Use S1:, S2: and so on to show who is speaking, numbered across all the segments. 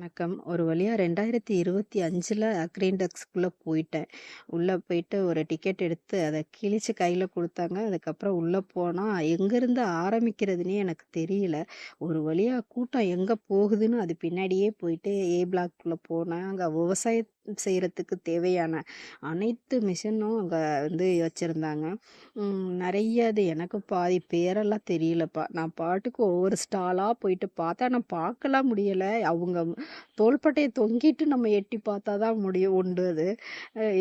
S1: வணக்கம். ஒரு வழியா 2025ல அக்ரீன்டெக்ஸ்க்குள்ள போயிட்டேன். உள்ளே போயிட்டு ஒரு டிக்கெட் எடுத்து அதை கிழிச்சு கையில் கொடுத்தாங்க அதுக்கப்புறம் உள்ளே போனால் எங்கேருந்து ஆரம்பிக்கிறதுனே எனக்கு தெரியல. ஒரு வழியாக கூட்டம் எங்கே போகுதுன்னு அது பின்னாடியே போயிட்டு ஏ பிளாக்குள்ளே போனேன். அங்கே விவசாய செய்கிறதுக்கு தேவையான அனைத்து மிஷினும் அங்கே வந்து வச்சுருந்தாங்க நிறைய அது எனக்கு பாதி பேரெல்லாம் தெரியலப்பா. நான் பாட்டுக்கு ஒவ்வொரு ஸ்டாலாக போயிட்டு பார்த்தேன். ஆனால் பார்க்கலாம் முடியலை அவங்க தோள்பட்டையை தொங்கிட்டு நம்ம எட்டி பார்த்தா தான் முடியும் உண்டு அது.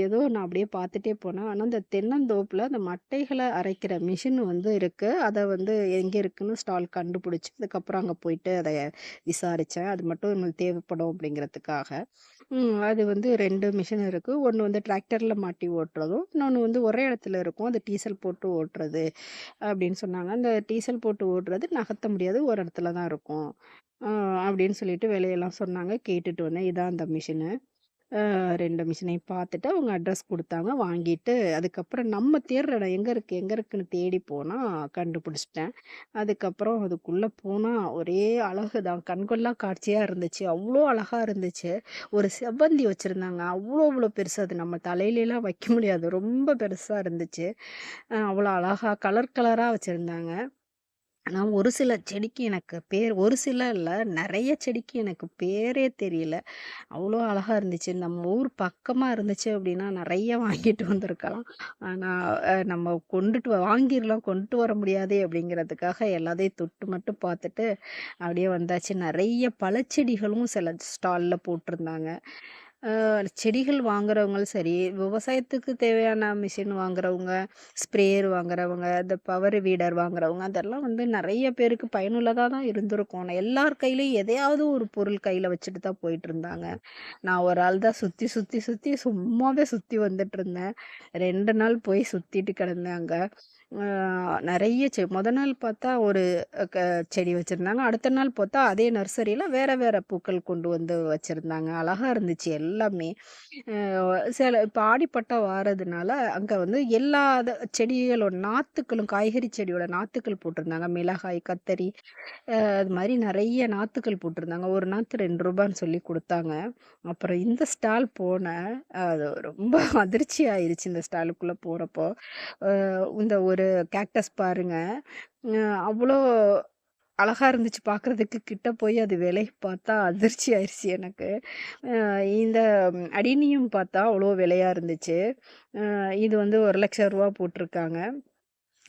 S1: ஏதோ நான் அப்படியே பார்த்துட்டே போனேன். ஆனால் அந்த தென்னந்தோப்பில் அந்த மட்டைகளை அரைக்கிற மிஷின் வந்து இருக்குது அதை வந்து எங்கே இருக்குன்னு ஸ்டால் கண்டுபிடிச்சி அதுக்கப்புறம் அங்கே போயிட்டு அதை விசாரித்தேன் அது மட்டும் தேவைப்படும் அப்படிங்கிறதுக்காக. அது வந்து ரெண்டு மிஷின் இருக்குது ஒன்று வந்து டிராக்டரில் மாட்டி ஓட்டுறதும், இன்னொன்று வந்து ஒரே இடத்துல இருக்கும். அது டீசல் போட்டு ஓட்டுறது அப்படின்னு சொன்னாங்க. அந்த டீசல் போட்டு ஓட்டுறது நகர்த்த முடியாது. ஒரு இடத்துல தான் இருக்கும். அப்படின்னு சொல்லிட்டு விலையெல்லாம் சொன்னாங்க. கேட்டுட்டு வந்தேன். இதான் அந்த மிஷினு. ரெண்டு மிஷினையும் பார்த்துட்டு அவங்க அட்ரஸ் கொடுத்தாங்க வாங்கிட்டு அதுக்கப்புறம் நம்ம தேடுற இடம் எங்கே இருக்குது எங்கே இருக்குன்னு தேடி போனால் கண்டுபிடிச்சிட்டேன் அதுக்கப்புறம் அதுக்குள்ளே போனால் ஒரே அழகு தான். கண்கொள்ளா காட்சியாக இருந்துச்சு. அவ்வளோ அழகாக இருந்துச்சு. ஒரு செவ்வந்தி வச்சுருந்தாங்க அவ்வளோ அவ்வளோ பெருசு அது நம்ம தலையிலலாம் வைக்க முடியாது. ரொம்ப பெருசாக இருந்துச்சு. அவ்வளோ அழகாக கலர் கலராக வச்சுருந்தாங்க ஆனால் ஒரு சில செடிக்கு எனக்கு பேர் ஒரு சில இல்லை நிறைய செடிக்கு எனக்கு பேரே தெரியல. அவ்வளோ அழகாக இருந்துச்சு. நம்ம ஊர் பக்கமாக இருந்துச்சு அப்படின்னா நிறைய வாங்கிட்டு வந்திருக்கலாம். ஆனால் நம்ம கொண்டுட்டு வ- கொண்டுட்டு வர முடியாது அப்படிங்கிறதுக்காக எல்லாத்தையும் தொட்டு மட்டும் பார்த்துட்டு அப்படியே வந்தாச்சு. நிறைய பழச்செடிகளும் சில ஸ்டாலில் போட்டிருந்தாங்க. செடிகள் வாங்குறவங்களும் சரி, விவசாயத்துக்கு தேவையான மிஷின் வாங்குறவங்க, ஸ்ப்ரேயர் வாங்குறவங்க, இந்த பவர் வீடர் வாங்குறவங்க, அதெல்லாம் வந்து நிறைய பேருக்கு பயனுள்ளதாக தான் இருந்திருக்கும். எல்லார் கையிலையும் எதையாவது ஒரு பொருள் கையில் வச்சுட்டு தான் போயிட்டுருந்தாங்க. நான் ஒரு ஆள் தான் சுற்றி சுற்றி சுற்றி சும்மாவே சுற்றி வந்துட்டு இருந்தேன் ரெண்டு நாள் போய் சுற்றிட்டு கிடந்தேன் அங்கே நிறைய செ மொத நாள் பார்த்தா ஒரு க செடி வச்சுருந்தாங்க அடுத்த நாள் பார்த்தா அதே நர்சரியில் வேறு வேறு பூக்கள் கொண்டு வந்து வச்சுருந்தாங்க அழகாக இருந்துச்சு எல்லாமே. சில இப்போ ஆடிப்பட்டம் வாரதுனால, அங்கே வந்து எல்லா செடிகளோட நாற்றுக்களும் காய்கறி செடியோட நாற்றுக்கள் போட்டிருந்தாங்க. மிளகாய், கத்தரி அது மாதிரி நிறைய நாற்றுக்கள் போட்டிருந்தாங்க. ஒரு நாற்று ரெண்டு ரூபான்னு சொல்லி கொடுத்தாங்க அப்புறம் இந்த ஸ்டால் போனேன். அது ரொம்ப அதிர்ச்சி ஆயிடுச்சு இந்த ஸ்டாலுக்குள்ளே போகிறப்போ இந்த ஒரு ஒரு கேக்டஸ் பாருங்க. அவ்வளோ அழகாக அழகா இருந்துச்சு பார்க்குறதுக்கு. கிட்ட போய் அது விலை பார்த்தா அதிர்ச்சி ஆயிடுச்சு எனக்கு. இந்த அடினியம் பார்த்தா அவ்வளோ விலையாக இருந்துச்சு. இது வந்து ஒரு லட்சம் ரூபா போட்டிருக்காங்க.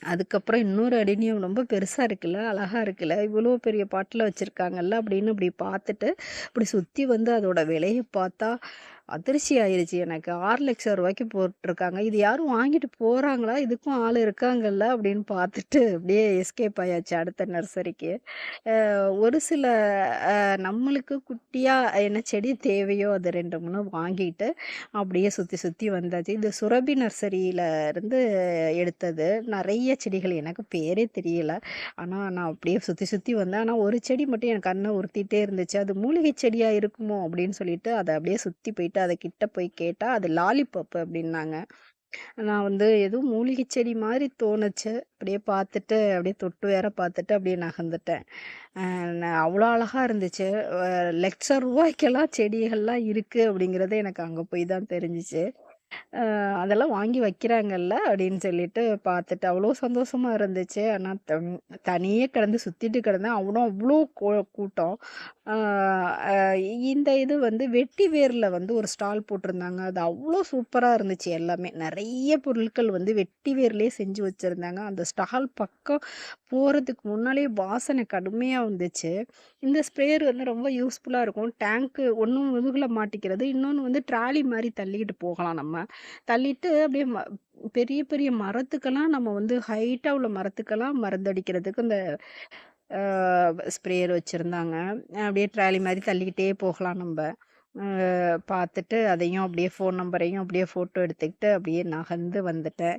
S1: அதுக்கப்புறம் இன்னொரு அடினியம் ரொம்ப பெருசாக இருக்குல்ல, அழகாக இருக்குல்ல, இவ்வளோ பெரிய பாட்டில் வச்சுருக்காங்கல்ல அப்படின்னு அப்படி பார்த்துட்டு, இப்படி சுற்றி வந்து அதோட விலையை பார்த்தா அதிர்ச்சி ஆயிடுச்சு எனக்கு. ஆறு லட்சம் ரூபாய்க்கு போட்டிருக்காங்க. இது யாரும் வாங்கிட்டு போகிறாங்களா இதுக்கும் ஆள் இருக்காங்கல்ல அப்படின்னு பார்த்துட்டு அப்படியே எஸ்கேப் ஆயாச்சு அடுத்த நர்சரிக்கு. ஒரு சில நம்மளுக்கு குட்டியாக என்ன செடி தேவையோ அது 2, 3 வாங்கிட்டு அப்படியே சுற்றி சுற்றி வந்தாச்சு. இது சுரபி நர்சரியில் இருந்து எடுத்தது. நிறைய செடிகள் எனக்கு பேரே தெரியல. ஆனால் நான் அப்படியே சுற்றி சுற்றி வந்தேன். ஆனால் ஒரு செடி மட்டும் என் கண்ணை உறுத்திட்டே இருந்துச்சு. அது மூலிகை செடியாக இருக்குமோ அப்படின்னு சொல்லிட்டு அதை அப்படியே சுற்றி போயிட்டு அதை கிட்ட போய் கேட்டால் அது லாலிபாப் அப்படின்னாங்க. நான் வந்து எதுவும் மூலிகை செடி மாதிரி தோணுச்சு. அப்படியே பார்த்துட்டு, அப்படியே தொட்டு வேற பார்த்துட்டு அப்படியே நகர்ந்துட்டேன். அவ்வளோ அழகா இருந்துச்சு. அ ரூ. 1,00,000 செடிகள்லாம் இருக்குது அப்படிங்கிறது எனக்கு அங்கே போய் தான் தெரிஞ்சிச்சு அதெல்லாம் வாங்கி வைக்கிறாங்கல்ல அப்படின்னு சொல்லிட்டு பார்த்துட்டு அவ்வளோ சந்தோஷமா இருந்துச்சு. ஆனால் தனியே கிடந்து சுற்றிட்டு கிடந்தேன். அவனும் அவ்வளோ கூ கூட்டம். இந்த இது வந்து வெட்டி வேரில் வந்து ஒரு ஸ்டால் போட்டிருந்தாங்க. அது அவ்வளோ சூப்பராக இருந்துச்சு எல்லாமே. நிறைய பொருட்கள் வந்து வெட்டி வேர்லேயே செஞ்சு வச்சுருந்தாங்க அந்த ஸ்டால் பக்கம் போகிறதுக்கு முன்னாலே வாசனை கடுமையாக வந்துச்சு. இந்த ஸ்ப்ரேயர் வந்து ரொம்ப யூஸ்ஃபுல்லாக இருக்கும். டேங்க்கு ஒன்றும் முதுகில் மாட்டிக்கிறது. இன்னொன்று வந்து ட்ராலி மாதிரி தள்ளிக்கிட்டு போகலாம் நம்ம. தள்ளிட்டு அப்படியே ம பெரிய பெரிய மரத்துக்கெல்லாம் நம்ம வந்து ஹைட்டாக உள்ள மரத்துக்கெல்லாம் மருந்தடிக்கிறதுக்கு இந்த ஸ்ப்ரேயர் வச்சிருந்தாங்க. அப்படியே ட்ராலி மாதிரி தள்ளிக்கிட்டே போகலாம் நம்ம பார்த்துட்டு அதையும் அப்படியே ஃபோன் நம்பரையும் அப்படியே ஃபோட்டோ எடுத்துக்கிட்டு அப்படியே நகர்ந்து வந்துட்டேன்.